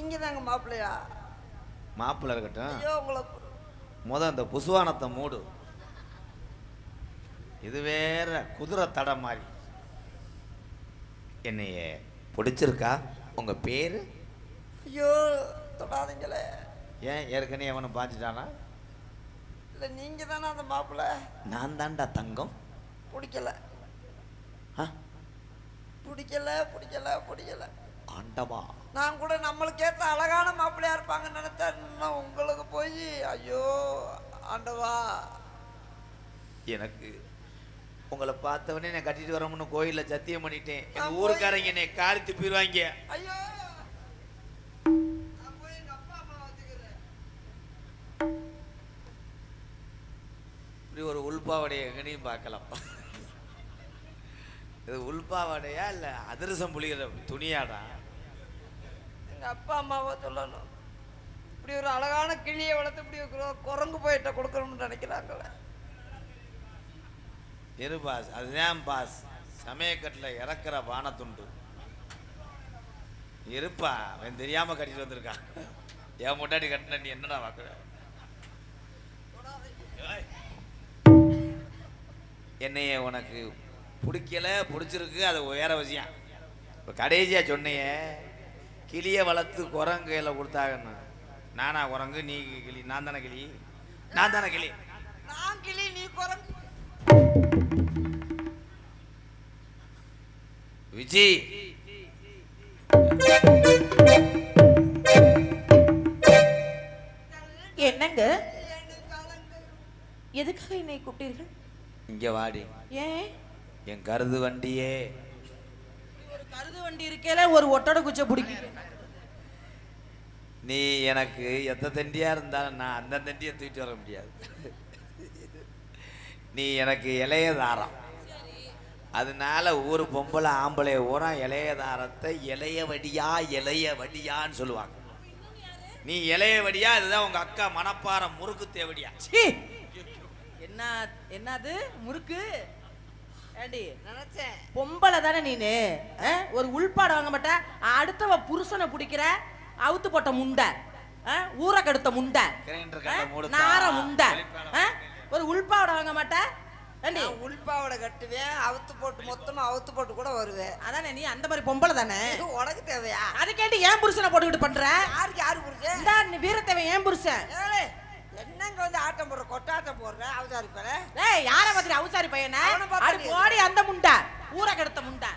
நீங்க தாங்க மாப்பிள்ளையா? மாப்பிள்ளை இருக்கட்டும். ஐயோ உங்களை முத அந்த புசுவானத்தை மூடு. இது வேற குதிரை தடை மாதிரி. என்னைய பிடிச்சிருக்கா? உங்க பேரு? ஐயோ தொடாதீங்களே. ஏன் ஏற்கனவே அவனை பாஞ்சிட்டானா? இல்லை நீங்க தானே அந்த மாப்பிள்ளை. நான் தான்டா தங்கம். பிடிக்கல. ஆ, பிடிக்கல பிடிக்கல பிடிக்கல. ஆண்டவா. நான் கூட நம்மளுக்கு ஏற்ற அழகான மாப்பிள்ளையா இருப்பாங்கன்னு இன்னும் உங்களுக்கு போய் ஐயோ ஆண்டவா. எனக்கு உங்களை பார்த்தவனே நான் கட்டிட்டு வரமுன்னு கோயில்ல சத்தியம் பண்ணிட்டேன். எங்க நான் ஊருக்காரங்க என்னை காரி துப்பிடுவாங்க ஐயோ இப்படி ஒரு உள்பாவடைய எங்கனையும் பார்க்கலாம். இது உள்பாவடையா இல்ல அதிரசம் புளிகிற துணியாடா? எங்க அப்பா அம்மாவை சொல்லணும். இப்படி ஒரு அழகான கிளியை வளர்த்து இப்படி இருக்கிறோம் குரங்கு போயிட்ட கொடுக்கணும்னு நினைக்கிறாங்களே. இரு பாஸ் அதுதான் பாஸ். சமயக்கட்டில் இறக்குற வானத்துண்டு. இருப்பா அவன் தெரியாம கட்டிட்டு வந்திருக்கான். என் முட்டாடி கட்டின நீ என்னடா வாக்குற என்னைய உனக்கு பிடிக்கல பிடிச்சிருக்கு அது வேற விஷயம் இப்போ கடைசியா சொன்னையே கிளியை வளர்த்து குரங்கு கையில் கொடுத்தாங்கன்னு நானா குரங்கு நீ கிளி நான் தானே கிளி? நான் தானே கிளி? நான் கிளி நீ குரங்கு. விஜி. என்னங்க? எதுக்காக என்னை கூப்பிட்டீர்கள்? இங்க வாடி. ஏன்? என் கருது வண்டியே. ஒரு கருது வண்டி இருக்கேல ஒரு ஒட்டட குச்சை பிடிக்கும் நீ எனக்கு எந்த தண்டியா இருந்தாலும் நான் அந்த தண்டியை தூக்கிட்டு வர முடியாது. நீ எனக்கு இளைய தாரம். அதனால ஊர் பொம்பளை ஆம்பளை ஊரா இளைய தாரத்தை இளைய வடியா இளைய வடியான்னு சொல்லுவாங்க. நீ இளைய வடியா இதுதான் உங்க அக்கா மணப்பாறை முறுக்கு தேவடியா! என்ன என்னது? முறுக்கு? நினைச்சேன். பொம்பளை தானே நீனு? ஆ? ஒரு உள்பாடு வாங்க மாட்ட. அடுத்தவ புருஷனை பிடிக்கிற அவுத்து போட்ட முண்டை. ஆ? ஊரை கெடுத்த முண்டை. நார முண்டை? ஒரு உள்பாவடை வாங்க மாட்ட. ஏண்டி? நான் உள்பாவடை கட்டுவேன். அவுத்து போட்டு மொத்தமா அவுத்து போட்டு கூட வருவேன். அதானே நீ அந்த மாதிரி பொம்பளை தானே? உனக்கு தேவையா? அதுக்கேண்டி ஏன் புருஷனை போட்டுக்கிட்டு பண்ற? யாருக்கு யாரு நீ வீரத்தேவன் ஏன் புருஷன்? என்னங்க வந்து ஆட்டம் போடுற கொட்டாட்டம் போடுற அவதாரி பேர. ஏய் யார மாதிரி அவசாரி பையனை? நீ போடி அந்த முண்டை. ஊரை கெடுத்த முண்டை.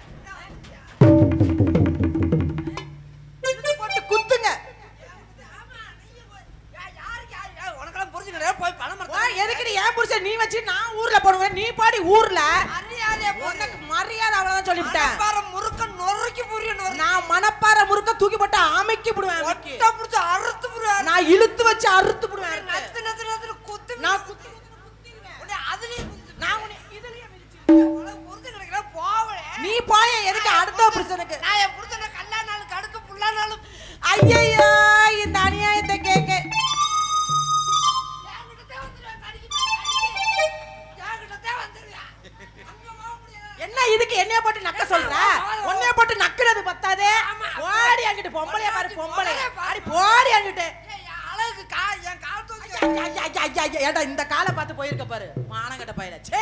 ஐயா, ஏன்டா இந்த காலை பார்த்து போயிருக்க பாரு மானங்கட்ட பையல சே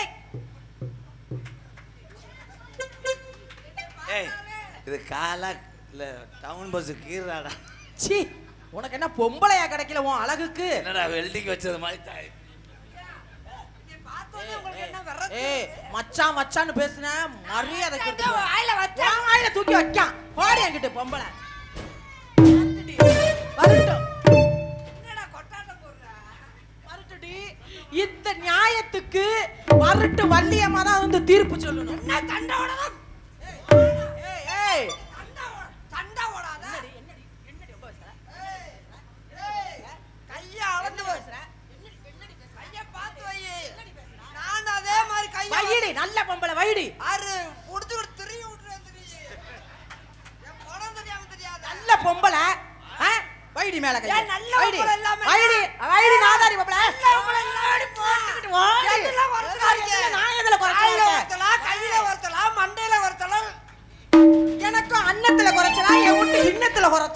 ஏய் இது காலா இல்ல டவுன் பஸ் கீறாடா சீ உனக்கு என்ன பொம்பளையா கிடைக்கல உன் அழகுக்கு என்னடா வெல்டிங் வச்சது மாதிரி தாய் நீ பார்த்தோன்னே உங்களுக்கு என்ன விரட்டு? ஏய் மச்சான் மச்சான்னு பேசுன மரியாதை போ. வாயில வச்சா? வாயில தூக்கி வைக்கான் போடி அங்கிட்டு பொம்பளை வரட்டும் வரட்டுடி இந்த நியாயத்துக்கு வரட்டு வள்ளியம்மா தான் வந்து தீர்ப்பு சொல்லணும். என்ன சண்டை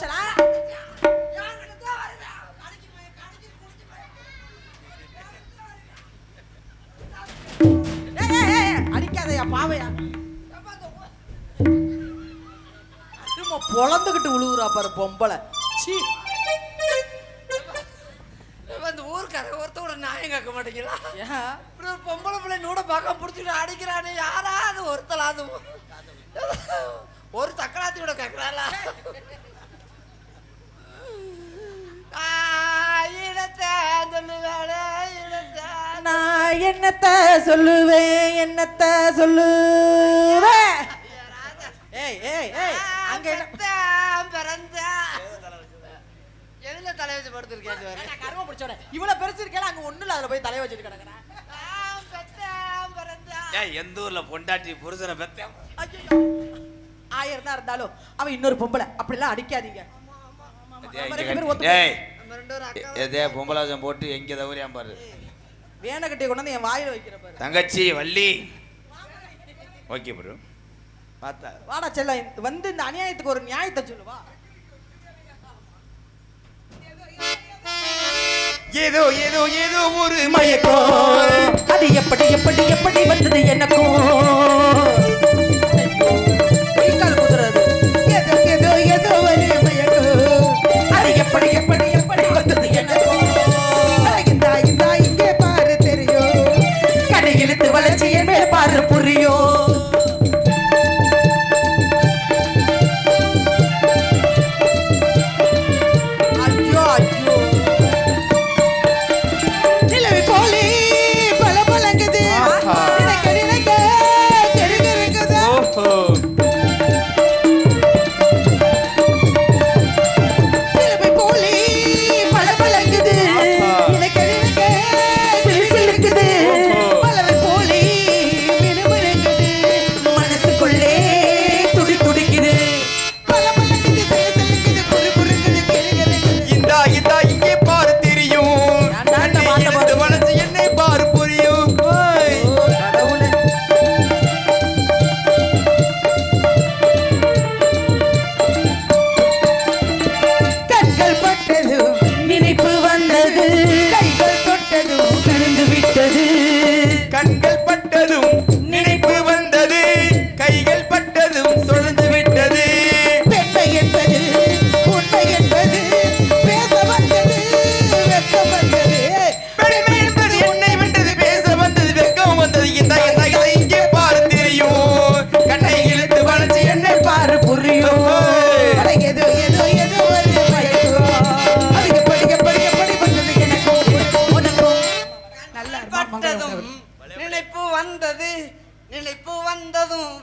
பேசலா? அடிக்காதயா பாவையா? திரும்ப பொழந்துக்கிட்டு உழுவுறா பாரு பொம்பளை. சீ. அந்த ஊருக்கார ஒருத்தோட நியாயம் கேட்க மாட்டேங்கிறா. இப்படி ஒரு பொம்பளை பிள்ளை நூட பார்க்க பிடிச்சிட்டு அடிக்கிறானே யாராவது ஒருத்தலாது ஒரு தக்கலாத்தியோட கேட்குறாளா? நான் என்னத்த சொல்லுவேன் என்னத்த சொல்லுவேன் ஏய் ஏய் ஏய் அங்க என்ன? பெத்தேன், பிறந்தேன். எதுல தலை வச்சு படுத்திருக்கேன் கரும பிடிச்சோட இவ்வளவு பெருசு இருக்கேன் அங்க ஒண்ணு இல்ல அதுல போய் தலைய வச்சுட்டு கிடக்குறேன். எந்த ஊர்ல பொண்டாட்டி புருஷனை பெத்தேன்? ஐயோ ஆயிரம் தான் இருந்தாலும் அவன் இன்னொரு பொம்பளை. அப்படிலாம் அடிக்காதீங்க. எதே பொம்பளாசம் போட்டு எங்க தவறியாம் பாரு. வேணக்கட்டியை கொண்டு வந்து என் வாயில வைக்கிற பாரு. தங்கச்சி வள்ளி. Okay bro. பார்த்தா வாடா செல்ல வந்து இந்த அநியாயத்துக்கு ஒரு நியாயத்தை சொல்லுவா ஏதோ ஏதோ ஏதோ ஒரு மயக்கம். அது எப்படி எப்படி எப்படி வந்தது எனக்கும்?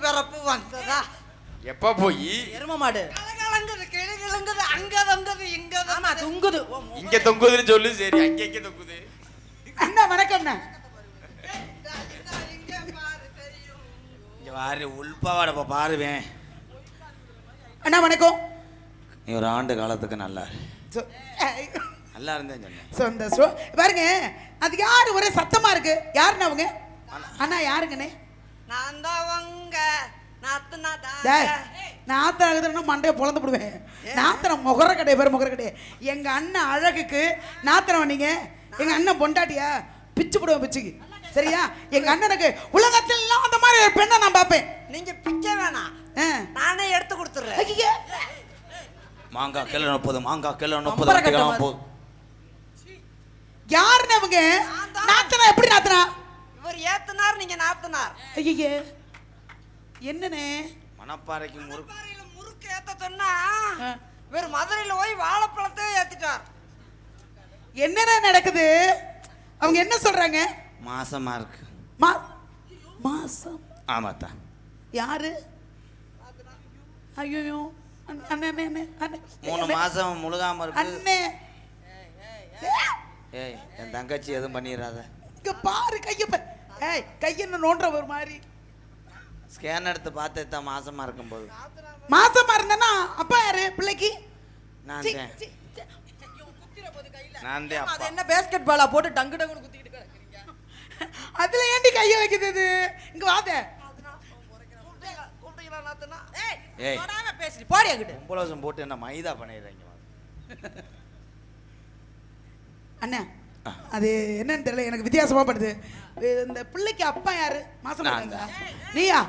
பிறப்பு வந்ததா? எப்ப போய்? எரும மாடு. கலகலங்குது கிளி கிளங்குது அங்க வந்தது இங்க ஆமா. துங்குது. இங்க தொங்குதுன்னு சொல்லு சரி அங்க இங்க தொங்குது. அண்ணா இந்தா, இங்க பாரு தெரியும். இங்க பாரு உள்பாவாடப்ப பாருவேன் அண்ணா வணக்கம். நீ ஒரு ஆண்டு காலத்துக்கு நல்லா. நல்லா இருந்தேன் சொன்னேன். பாருங்க அது யாரு? ஒரே சத்தமா இருக்கு. யாருண்ணா அவங்க? அண்ணா யாருங்கண்ணே? நான் தான் உங்க நாத்துனா மண்டையை பொழந்து போடுவேன். நாத்தனம் முகர கடை பேர் முகர கடை எங்க அண்ணன் அழகுக்கு நாத்தனம் நீங்க? எங்க அண்ணன் பொண்டாட்டியா? பிச்சு போடுவேன் பிச்சுக்கு சரியா? எங்க அண்ணனுக்கு உலகத்தில் எல்லாம் அந்த மாதிரி ஒரு பெண்ணை நான் பார்ப்பேன். நீங்க பிக்க வேணாம். ஆ. நானே எடுத்து கொடுத்துறேன். மாங்காய் கிலோ முப்பது மாங்காய் கிலோ முப்பது யாருண்ணே அவங்க நாத்தனா எப்படி நாத்தனா? இவர் ஏத்துனார் நீங்க நாத்துனார். ஐயே என்னண்ணே? மணப்பாறைக்கு முறுக்கு. முறுக்கு ஏத்த சொன்னா. இவர் மதுரையில போய் வாழைப்பழத்தை ஏத்திட்டார். என்னண்ணே நடக்குது? அவங்க என்ன சொல்றாங்க? மாசமா இருக்கு. மா மாசம்? ஆமாத்தா. யாரு? ஐயோ அண்ணே அண்ணே மூணு மாசம் முழுகாம இருக்கு. அண்ணே. ஏய் என் தங்கச்சி எதுவும் பண்ணிடாத இங்க பாரு கைய பாரு ஏய் கைய நோன்ற ஒரு மாதிரி? ஸ்கேன் எடுத்து பார்த்து தான் மாசமா இருக்கும்போது. மாசமா இருந்தனா அப்பா யாரு? பிள்ளைக்கு? நான் தான். நான் தான் அது அப்பா. என்ன பேஸ்கெட் பாலா போட்டு டங்கு டங்குன்னு குத்திக்கிட்டு கிடக்குறீங்க. அதுல ஏண்டி கைய வைக்குது இது? இங்க வாத ஏய் ஏய். தொடாம பேசுறீ போடி அங்கிட்டு. கும்பலோசம் போட்டு என்ன மைதா பண்ணிடுறீங்க அண்ணா அது என்னன்னு தெரியல எனக்கு வித்தியாசமா படுது. இந்த பிள்ளைக்கு அப்பா யாரு? மாசமா இருக்காங்க நீயா?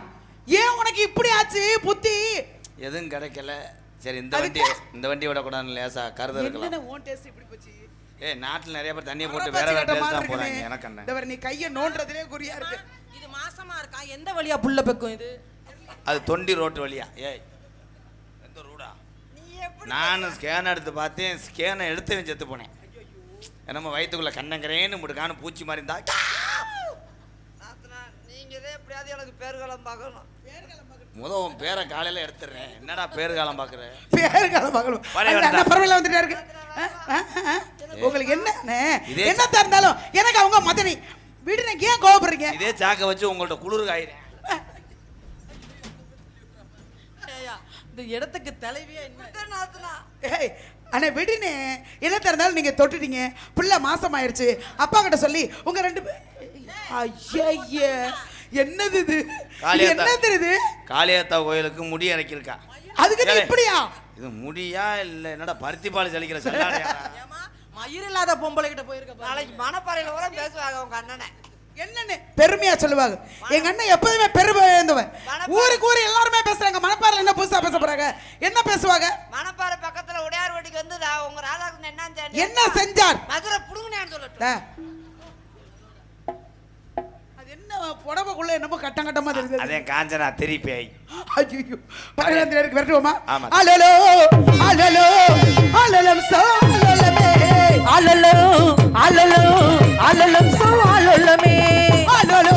ஏன் உனக்கு இப்படி ஆச்சு? புத்தி. எதுவும் கிடைக்கல. சரி இந்த வண்டி இந்த வண்டி விடக்கூடாதுன்னு லேசா கருத இருக்கலாம் உன் டேஸ்ட் இப்படி போச்சு? ஏய் நாட்டில் நிறைய பேர் தண்ணியை போட்டு வேற வேற டேஸ்ட் தான் போறாங்க. எனக்கு என்ன இந்த நீ கையை நோண்டுறதுலே குறியா இருக்கு. இது மாசமா இருக்கா? எந்த வழியா புள்ள பெக்கும் இது? அது தொண்டி ரோட்டு வழியா. ஏய் எந்த ரூடா? நீ எப்படி நான் ஸ்கேன் எடுத்து பார்த்தேன். ஸ்கேனை எடுத்து செத்து போனேன். நம்ம வயிற்றுக்குள்ள கண்ணங்கரேன்னு முடுக்கான பூச்சி மாதிரி இருந்தா எப்படியாவது எனக்கு பேர்காலம் பார்க்கணும். முத உன் பேரை காலையில எடுத்துடுறேன். என்னடா பேரு காலம் பாக்குற பேரு காலம் பார்க்கணும். அண்ணன் பரவாயில்ல வந்துட்டா இருக்கு. உங்களுக்கு என்ன என்னத்தா இருந்தாலும் எனக்கு அவங்க மதனி. வீடு நீங்க ஏன் கோவப்படுறீங்க? இதே சாக்க வச்சு உங்கள்ட்ட குளிர் காயிறேன். ஏய்யா, இந்த இடத்துக்கு தலைவியா என்ன? நாத்தனா ஏய் அண்ணே விடுனே. என்னத்தா இருந்தாலும் நீங்க தொட்டுட்டீங்க. புள்ள மாசம் ஆயிருச்சு அப்பா கிட்ட சொல்லி உங்க ரெண்டு ஐயையே. என்னது இது. என்னது இது? காளியாத்தா கோயிலுக்கு முடி இறக்கிருக்கா அதுக்கு. இப்படியா? இது முடியா இல்ல என்னடா பருத்தி பால் சலிக்கிற செல்லாடையா ஏமா மயிர் இல்லாத பொம்பளை கிட்ட போயிருக்க பாரு. நாளைக்கு மணப்பாறையில் கூட பேசுவாங்க உங்க அண்ணனை. என்னன்னு? பெருமையா சொல்லுவாங்க. எங்க அண்ணன் எப்போதுமே பெருமை இருந்தவன் மணப்பாறை. ஊருக்கு ஊரு எல்லாருமே பேசுறாங்க. மணப்பாறையில் என்ன புதுசா பேச போறாங்க? என்ன பேசுவாங்க? மணப்பாறை பக்கத்துல உடையார் வீட்டுக்கு வந்து உங்க ராதாகிருஷ்ணன் தெரியும் என்ன செஞ்சார்? மதுரை புடுங்கினேன்னு சொல்லட்டும். என்ன புடவைக்குள்ள என்னமோ கட்டம் கட்டமா தெரியுது அதே காஞ்சனா திருப்பி ஐயோ பதினாறு பேருக்கு விரட்டுவோமா. அலலோ அலலோ அலலம் சாலலமே அலலோ அலலோ அலலம் சோ அலலமே அலலோ